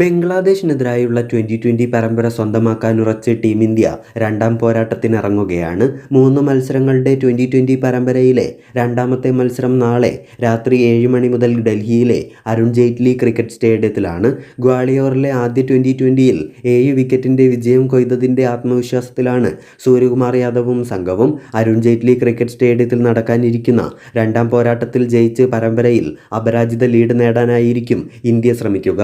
ബംഗ്ലാദേശിനെതിരായുള്ള twenty twenty പരമ്പര സ്വന്തമാക്കാൻ ഉറച്ച് ടീം ഇന്ത്യ രണ്ടാം പോരാട്ടത്തിനിറങ്ങുകയാണ്. മൂന്ന് മത്സരങ്ങളുടെ ട്വന്റി ട്വന്റി പരമ്പരയിലെ രണ്ടാമത്തെ മത്സരം നാളെ രാത്രി ഏഴ് മണി മുതൽ ഡൽഹിയിലെ അരുൺ ജെയ്റ്റ്ലി ക്രിക്കറ്റ് സ്റ്റേഡിയത്തിലാണ്. ഗ്വാളിയോറിലെ ആദ്യ ട്വന്റി ട്വന്റിയിൽ ഏഴ് വിക്കറ്റിന്റെ വിജയം കൊയ്തതിന്റെ ആത്മവിശ്വാസത്തിലാണ് സൂര്യകുമാർ യാദവും സംഘവും അരുൺ ജെയ്റ്റ്ലി ക്രിക്കറ്റ് സ്റ്റേഡിയത്തിൽ നടക്കാനിരിക്കുന്ന രണ്ടാം പോരാട്ടത്തിൽ ജയിച്ച് പരമ്പരയിൽ അപരാജിത ലീഡ് നേടാനായിരിക്കും ഇന്ത്യ ശ്രമിക്കുക.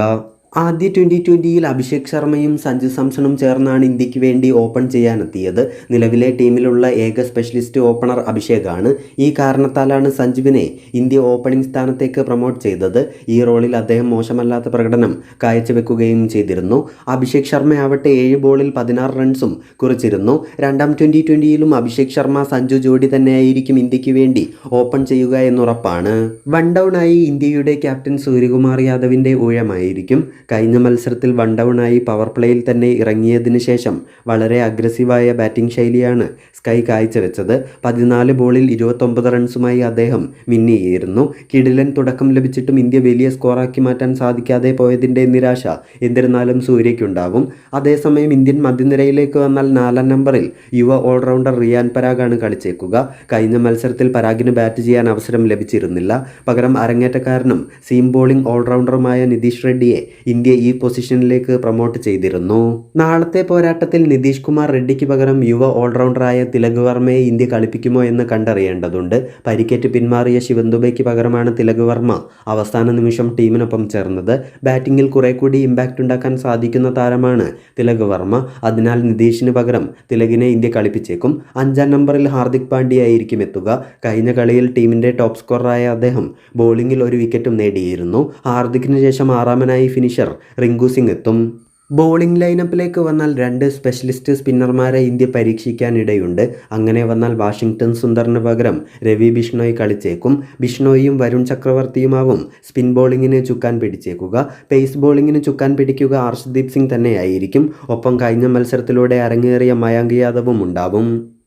ആദ്യ ട്വന്റി ട്വന്റിയിൽ അഭിഷേക് ശർമ്മയും സഞ്ജു സാംസണും ചേർന്നാണ് ഇന്ത്യയ്ക്ക് വേണ്ടി ഓപ്പൺ ചെയ്യാനെത്തിയത്. നിലവിലെ ടീമിലുള്ള ഏക സ്പെഷ്യലിസ്റ്റ് ഓപ്പണർ അഭിഷേകാണ്. ഈ കാരണത്താലാണ് സഞ്ജുവിനെ ഇന്ത്യ ഓപ്പണിംഗ് സ്ഥാനത്തേക്ക് പ്രൊമോട്ട് ചെയ്തത്. ഈ റോളിൽ അദ്ദേഹം മോശമല്ലാത്ത പ്രകടനം കാഴ്ചവെക്കുകയും ചെയ്തിരുന്നു. അഭിഷേക് ശർമ്മയാവട്ടെ ഏഴ് ബോളിൽ പതിനാറ് റൺസും കുറിച്ചിരുന്നു. രണ്ടാം ട്വന്റി ട്വന്റിയിലും അഭിഷേക് ശർമ്മ സഞ്ജു ജോഡി തന്നെയായിരിക്കും ഇന്ത്യയ്ക്ക് വേണ്ടി ഓപ്പൺ ചെയ്യുക എന്നുറപ്പാണ്. വൺ ഡൗൺ ആയി ഇന്ത്യയുടെ ക്യാപ്റ്റൻ സൂര്യകുമാർ യാദവിന്റെ ഊഴമായിരിക്കും. കഴിഞ്ഞ മത്സരത്തിൽ വൺ ഡൗണായി പവർ പ്ലേയിൽ തന്നെ ഇറങ്ങിയതിന് ശേഷം വളരെ അഗ്രസീവായ ബാറ്റിംഗ് ശൈലിയാണ് സ്കൈ കാഴ്ചവെച്ചത്. പതിനാല് ബോളിൽ ഇരുപത്തൊമ്പത് റൺസുമായി അദ്ദേഹം മിന്നിയിരുന്നു കിടിലൻ തുടക്കം ലഭിച്ചിട്ടും ഇന്ത്യ വലിയ സ്കോറാക്കി മാറ്റാൻ സാധിക്കാതെ പോയതിന്റെ നിരാശ എന്നിരുന്നാലും സൂര്യയ്ക്കുണ്ടാവും. അതേസമയം ഇന്ത്യൻ മധ്യനിരയിലേക്ക് വന്നാൽ നാലാം നമ്പറിൽ യുവ ഓൾറൗണ്ടർ റിയാൻ പരാഗാണ് കളിച്ചേക്കുക. കഴിഞ്ഞ മത്സരത്തിൽ പരാഗിന് ബാറ്റ് ചെയ്യാൻ അവസരം ലഭിച്ചിരുന്നില്ല. പകരം അരങ്ങേറ്റക്കാരനും സീം ബോളിംഗ് ഓൾറൗണ്ടറുമായ നിതീഷ് റെഡ്ഡിയെ ഇന്ത്യ ഈ പൊസിഷനിലേക്ക് പ്രൊമോട്ട് ചെയ്തിരുന്നു. നാളത്തെ പോരാട്ടത്തിൽ നിതീഷ് കുമാർ റെഡ്ഡിക്ക് പകരം യുവ ഓൾറൗണ്ടറായ തിലക് വർമ്മയെ ഇന്ത്യ കളിപ്പിക്കുമോ എന്ന് കണ്ടറിയേണ്ടതുണ്ട്. പരിക്കേറ്റ് പിന്മാറിയ ശിവന്തുബയ്ക്ക് പകരമാണ് തിലക് വർമ്മ അവസാന നിമിഷം ടീമിനൊപ്പം ചേർന്നത്. ബാറ്റിംഗിൽ കുറെ കൂടി ഇമ്പാക്റ്റ് ഉണ്ടാക്കാൻ സാധിക്കുന്ന താരമാണ് തിലക് വർമ്മ. അതിനാൽ നിതീഷിന് പകരം തിലകിനെ ഇന്ത്യ കളിപ്പിച്ചേക്കും. അഞ്ചാം നമ്പറിൽ ഹാർദിക് പാണ്ഡ്യ ആയിരിക്കും എത്തുക. കഴിഞ്ഞ കളിയിൽ ടീമിന്റെ ടോപ്പ് സ്കോററായ അദ്ദേഹം ബോളിംഗിൽ ഒരു വിക്കറ്റും നേടിയിരുന്നു. ഹാർദിക്കിന് ശേഷം ആറാമനായി ഫിനിഷർ റിങ്കു സിംഗ് എത്തും. ബോളിംഗ് ലൈനപ്പിലേക്ക് വന്നാൽ രണ്ട് സ്പെഷ്യലിസ്റ്റ് സ്പിന്നർമാരെ ഇന്ത്യ പരീക്ഷിക്കാനിടയുണ്ട്. അങ്ങനെ വന്നാൽ വാഷിംഗ്ടൺ സുന്ദറിന് പകരം രവി ബിഷ്ണോയ് കളിച്ചേക്കും. ബിഷ്ണോയും വരുൺ ചക്രവർത്തിയുമാവും സ്പിൻ ബോളിങ്ങിന് ചുക്കാൻ പിടിച്ചേക്കുക. പേസ് ബോളിങ്ങിന് ചുക്കാൻ പിടിക്കുക ഹർഷദീപ് സിംഗ് തന്നെയായിരിക്കും. ഒപ്പം കഴിഞ്ഞ മത്സരത്തിലൂടെ അരങ്ങേറിയ മയാങ്ക് യാദവും ഉണ്ടാവും.